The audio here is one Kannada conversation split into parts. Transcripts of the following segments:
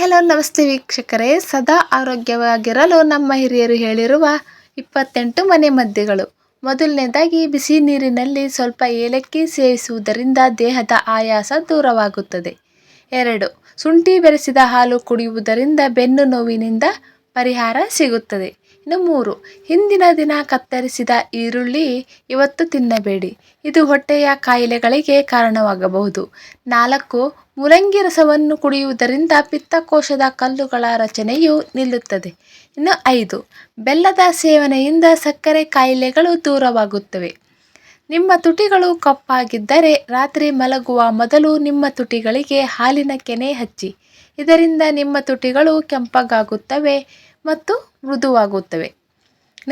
ಹಲೋ, ನಮಸ್ತೆ ವೀಕ್ಷಕರೇ. ಸದಾ ಆರೋಗ್ಯವಾಗಿರಲು ನಮ್ಮ ಹಿರಿಯರು ಹೇಳಿರುವ ಇಪ್ಪತ್ತೆಂಟು ಮನೆ ಮದ್ದುಗಳು. ಮೊದಲನೇದಾಗಿ, ಬಿಸಿ ನೀರಿನಲ್ಲಿ ಸ್ವಲ್ಪ ಏಲಕ್ಕಿ ಸೇವಿಸುವುದರಿಂದ ದೇಹದ ಆಯಾಸ ದೂರವಾಗುತ್ತದೆ. ಎರಡು, ಶುಂಠಿ ಬೆರೆಸಿದ ಹಾಲು ಕುಡಿಯುವುದರಿಂದ ಬೆನ್ನು ನೋವಿನಿಂದ ಪರಿಹಾರ ಸಿಗುತ್ತದೆ. ಇನ್ನು ಮೂರು. ಹಿಂದಿನ ದಿನ ಕತ್ತರಿಸಿದ ಈರುಳ್ಳಿ ಇವತ್ತು ತಿನ್ನಬೇಡಿ. ಇದು ಹೊಟ್ಟೆಯ ಕಾಯಿಲೆಗಳಿಗೆ ಕಾರಣವಾಗಬಹುದು. ನಾಲ್ಕು. ಮುಲಂಗಿ ರಸವನ್ನು ಕುಡಿಯುವುದರಿಂದ ಪಿತ್ತಕೋಶದ ಕಲ್ಲುಗಳ ರಚನೆಯು ನಿಲ್ಲುತ್ತದೆ. ಇನ್ನು ಐದು. ಬೆಲ್ಲದ ಸೇವನೆಯಿಂದ ಸಕ್ಕರೆ ಕಾಯಿಲೆಗಳು ದೂರವಾಗುತ್ತವೆ. ನಿಮ್ಮ ತುಟಿಗಳು ಕಪ್ಪಾಗಿದ್ದರೆ ರಾತ್ರಿ ಮಲಗುವ ಮೊದಲು ನಿಮ್ಮ ತುಟಿಗಳಿಗೆ ಹಾಲಿನ ಕೆನೆ ಹಚ್ಚಿ. ಇದರಿಂದ ನಿಮ್ಮ ತುಟಿಗಳು ಕೆಂಪಗಾಗುತ್ತವೆ. ಮತ್ತು ಮೃದುವಾಗುತ್ತವೆ.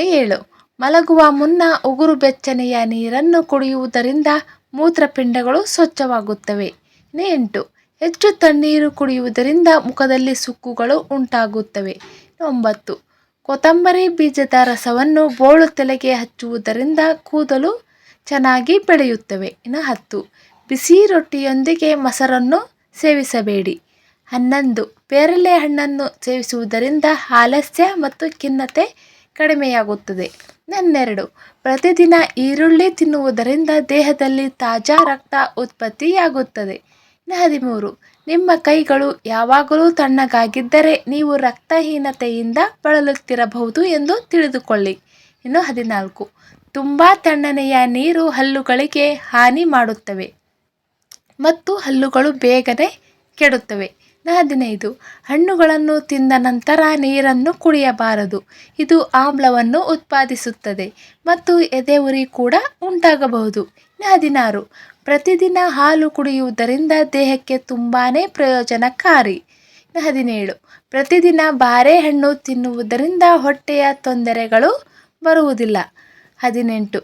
ಏಳು, ಮಲಗುವ ಮುನ್ನ ಉಗುರು ಬೆಚ್ಚನೆಯ ನೀರನ್ನು ಕುಡಿಯುವುದರಿಂದ ಮೂತ್ರಪಿಂಡಗಳು ಸ್ವಚ್ಛವಾಗುತ್ತವೆ. ಎಂಟು, ಹೆಚ್ಚು ತಣ್ಣೀರು ಕುಡಿಯುವುದರಿಂದ ಮುಖದಲ್ಲಿ ಸುಕ್ಕುಗಳು ಉಂಟಾಗುತ್ತವೆ. ಒಂಬತ್ತು, ಕೊತ್ತಂಬರಿ ಬೀಜದ ರಸವನ್ನು ಬೋಳು ತಲೆಗೆ ಹಚ್ಚುವುದರಿಂದ ಕೂದಲು ಚೆನ್ನಾಗಿ ಬೆಳೆಯುತ್ತವೆ. ಇನ್ನು ಹತ್ತು, ಬಿಸಿ ರೊಟ್ಟಿಯೊಂದಿಗೆ ಮೊಸರನ್ನು ಸೇವಿಸಬೇಡಿ. ಹನ್ನೊಂದು. ಪೇರಲೆ ಹಣ್ಣನ್ನು ಸೇವಿಸುವುದರಿಂದ ಆಲಸ್ಯ ಮತ್ತು ಖಿನ್ನತೆ ಕಡಿಮೆಯಾಗುತ್ತದೆ. ಹನ್ನೆರಡು. ಪ್ರತಿದಿನ ಈರುಳ್ಳಿ ತಿನ್ನುವುದರಿಂದ ದೇಹದಲ್ಲಿ ತಾಜಾ ರಕ್ತ ಉತ್ಪತ್ತಿಯಾಗುತ್ತದೆ. ಹದಿಮೂರು. ನಿಮ್ಮ ಕೈಗಳು ಯಾವಾಗಲೂ ತಣ್ಣಗಾಗಿದ್ದರೆ ನೀವು ರಕ್ತಹೀನತೆಯಿಂದ ಬಳಲುತ್ತಿರಬಹುದು ಎಂದು ತಿಳಿದುಕೊಳ್ಳಿ. ಇನ್ನು ಹದಿನಾಲ್ಕು. ತುಂಬ ತಣ್ಣನೆಯ ನೀರು ಹಲ್ಲುಗಳಿಗೆ ಹಾನಿ ಮಾಡುತ್ತವೆ ಮತ್ತು ಹಲ್ಲುಗಳು ಬೇಗನೆ ಕೆಡುತ್ತವೆ. ಹದಿನೈದು. ಹಣ್ಣುಗಳನ್ನು ತಿಂದ ನಂತರ ನೀರನ್ನು ಕುಡಿಯಬಾರದು. ಇದು ಆಮ್ಲವನ್ನು ಉತ್ಪಾದಿಸುತ್ತದೆ ಮತ್ತು ಎದೆ ಉರಿ ಕೂಡ ಉಂಟಾಗಬಹುದು. ಹದಿನಾರು. ಪ್ರತಿದಿನ ಹಾಲು ಕುಡಿಯುವುದರಿಂದ ದೇಹಕ್ಕೆ ತುಂಬಾ ಪ್ರಯೋಜನಕಾರಿ. ಹದಿನೇಳು. ಪ್ರತಿದಿನ ಬಾರೆಹಣ್ಣು ತಿನ್ನುವುದರಿಂದ ಹೊಟ್ಟೆಯ ತೊಂದರೆಗಳು ಬರುವುದಿಲ್ಲ. ಹದಿನೆಂಟು.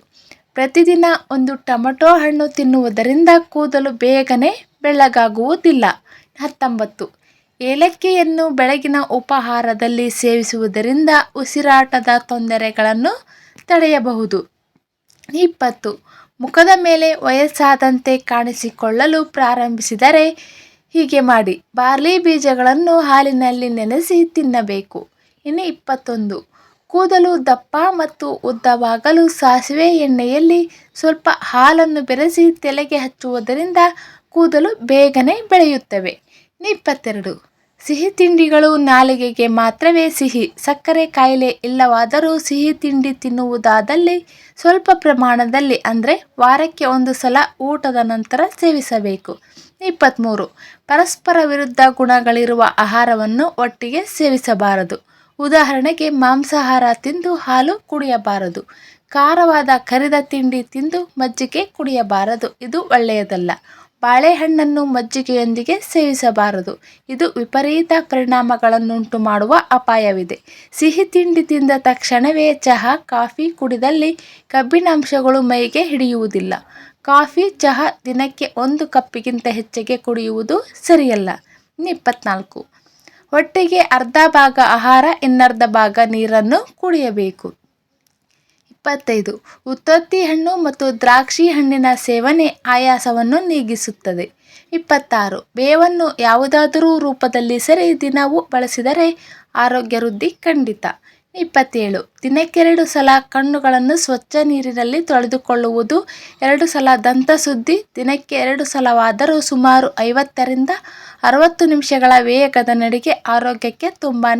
ಪ್ರತಿದಿನ ಒಂದು ಟೊಮಟೊ ಹಣ್ಣು ತಿನ್ನುವುದರಿಂದ ಕೂದಲು ಬೇಗನೆ ಬೆಳ್ಳಗಾಗುವುದಿಲ್ಲ. ಹತ್ತೊಂಬತ್ತು. ಏಲಕ್ಕಿಯನ್ನು ಬೆಳಗಿನ ಉಪಹಾರದಲ್ಲಿ ಸೇವಿಸುವುದರಿಂದ ಉಸಿರಾಟದ ತೊಂದರೆಗಳನ್ನು ತಡೆಯಬಹುದು. ಇಪ್ಪತ್ತು. ಮುಖದ ಮೇಲೆ ವಯಸ್ಸಾದಂತೆ ಕಾಣಿಸಿಕೊಳ್ಳಲು ಪ್ರಾರಂಭಿಸಿದರೆ ಹೀಗೆ ಮಾಡಿ. ಬಾರ್ಲಿ ಬೀಜಗಳನ್ನು ಹಾಲಿನಲ್ಲಿ ನೆನೆಸಿ ತಿನ್ನಬೇಕು. ಇನ್ನು ಇಪ್ಪತ್ತೊಂದು. ಕೂದಲು ದಪ್ಪ ಮತ್ತು ಉದ್ದವಾಗಲು ಸಾಸಿವೆ ಎಣ್ಣೆಯಲ್ಲಿ ಸ್ವಲ್ಪ ಹಾಲನ್ನು ಬೆರೆಸಿ ತಲೆಗೆ ಹಚ್ಚುವುದರಿಂದ ಕೂದಲು ಬೇಗನೆ ಬೆಳೆಯುತ್ತವೆ. ಇಪ್ಪತ್ತೆರಡು. ಸಿಹಿ ತಿಂಡಿಗಳು ನಾಲಿಗೆಗೆ ಮಾತ್ರವೇ ಸಿಹಿ. ಸಕ್ಕರೆ ಕಾಯಿಲೆ ಇಲ್ಲವಾದರೂ ಸಿಹಿ ತಿಂಡಿ ತಿನ್ನುವುದಾದಲ್ಲಿ ಸ್ವಲ್ಪ ಪ್ರಮಾಣದಲ್ಲಿ ಅಂದರೆ ವಾರಕ್ಕೆ ಒಂದು ಸಲ ಊಟದ ನಂತರ ಸೇವಿಸಬೇಕು. ಇಪ್ಪತ್ತ್ಮೂರು ಪರಸ್ಪರ ವಿರುದ್ಧ ಗುಣಗಳಿರುವ ಆಹಾರವನ್ನು ಒಟ್ಟಿಗೆ ಸೇವಿಸಬಾರದು. ಉದಾಹರಣೆಗೆ ಮಾಂಸಾಹಾರ ತಿಂದು ಹಾಲು ಕುಡಿಯಬಾರದು. ಖಾರವಾದ ಕರಿದ ತಿಂಡಿ ತಿಂದು ಮಜ್ಜಿಗೆ ಕುಡಿಯಬಾರದು. ಇದು ಒಳ್ಳೆಯದಲ್ಲ. ಬಾಳೆಹಣ್ಣನ್ನು ಮಜ್ಜಿಗೆಯೊಂದಿಗೆ ಸೇವಿಸಬಾರದು. ಇದು ವಿಪರೀತ ಪರಿಣಾಮಗಳನ್ನುಂಟು ಮಾಡುವ ಅಪಾಯವಿದೆ. ಸಿಹಿ ತಿಂಡಿ ತಿಂದ ತಕ್ಷಣವೇ ಚಹಾ, ಕಾಫಿ ಕುಡಿದಲ್ಲಿ ಕಬ್ಬಿನಾಂಶಗಳು ಮೈಗೆ ಹಿಡಿಯುವುದಿಲ್ಲ. ಕಾಫಿ, ಚಹಾ ದಿನಕ್ಕೆ ಒಂದು ಕಪ್ಪಿಗಿಂತ ಹೆಚ್ಚಿಗೆ ಕುಡಿಯುವುದು ಸರಿಯಲ್ಲ. ಇಪ್ಪತ್ನಾಲ್ಕು. ಹೊಟ್ಟೆಗೆ ಅರ್ಧ ಭಾಗ ಆಹಾರ, ಇನ್ನರ್ಧ ಭಾಗ ನೀರನ್ನು ಕುಡಿಯಬೇಕು. ಇಪ್ಪತ್ತೈದು ಉತ್ತತ್ತಿ ಹಣ್ಣು ಮತ್ತು ದ್ರಾಕ್ಷಿ ಹಣ್ಣಿನ ಸೇವನೆ ಆಯಾಸವನ್ನು ನೀಗಿಸುತ್ತದೆ. ಇಪ್ಪತ್ತಾರು, ಬೇವನ್ನು ಯಾವುದಾದರೂ ರೂಪದಲ್ಲಿ ಸರಿ ದಿನವೂ ಬಳಸಿದರೆ ಆರೋಗ್ಯ ವೃದ್ಧಿ ಖಂಡಿತ. ಇಪ್ಪತ್ತೇಳು. ದಿನಕ್ಕೆರಡು ಸಲ ಕಣ್ಣುಗಳನ್ನು ಸ್ವಚ್ಛ ನೀರಿನಲ್ಲಿ ತೊಳೆದುಕೊಳ್ಳುವುದು, ಎರಡು ಸಲ ದಂತ ಸುದ್ದಿ, ದಿನಕ್ಕೆ ಎರಡು ಸಲವಾದರೂ ಸುಮಾರು ಐವತ್ತರಿಂದ ಅರವತ್ತು ನಿಮಿಷಗಳ ವೇಗದ ನಡಿಗೆ ಆರೋಗ್ಯಕ್ಕೆ ತುಂಬಾ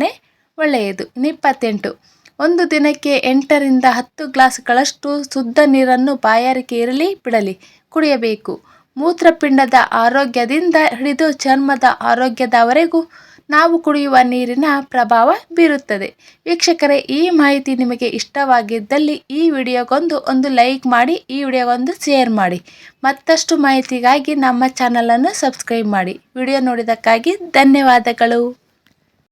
ಒಳ್ಳೆಯದು. ಇಪ್ಪತ್ತೆಂಟು. ಒಂದು ದಿನಕ್ಕೆ ಎಂಟರಿಂದ ಹತ್ತು ಗ್ಲಾಸ್ಗಳಷ್ಟು ಶುದ್ಧ ನೀರನ್ನು ಬಾಯಾರಿಕೆ ಇರಲಿ, ಬಿಡಲಿ, ಕುಡಿಯಬೇಕು. ಮೂತ್ರಪಿಂಡದ ಆರೋಗ್ಯದಿಂದ ಹಿಡಿದು ಚರ್ಮದ ಆರೋಗ್ಯದವರೆಗೂ ನಾವು ಕುಡಿಯುವ ನೀರಿನ ಪ್ರಭಾವ ಬೀರುತ್ತದೆ. ವೀಕ್ಷಕರೇ, ಈ ಮಾಹಿತಿ ನಿಮಗೆ ಇಷ್ಟವಾಗಿದ್ದಲ್ಲಿ ಈ ವಿಡಿಯೋಗೊಂದು ಒಂದು ಲೈಕ್ ಮಾಡಿ, ಈ ವಿಡಿಯೋಗೊಂದು ಶೇರ್ ಮಾಡಿ. ಮತ್ತಷ್ಟು ಮಾಹಿತಿಗಾಗಿ ನಮ್ಮ ಚಾನಲನ್ನು ಸಬ್ಸ್ಕ್ರೈಬ್ ಮಾಡಿ. ವಿಡಿಯೋ ನೋಡಿದ್ದಕ್ಕಾಗಿ ಧನ್ಯವಾದಗಳು.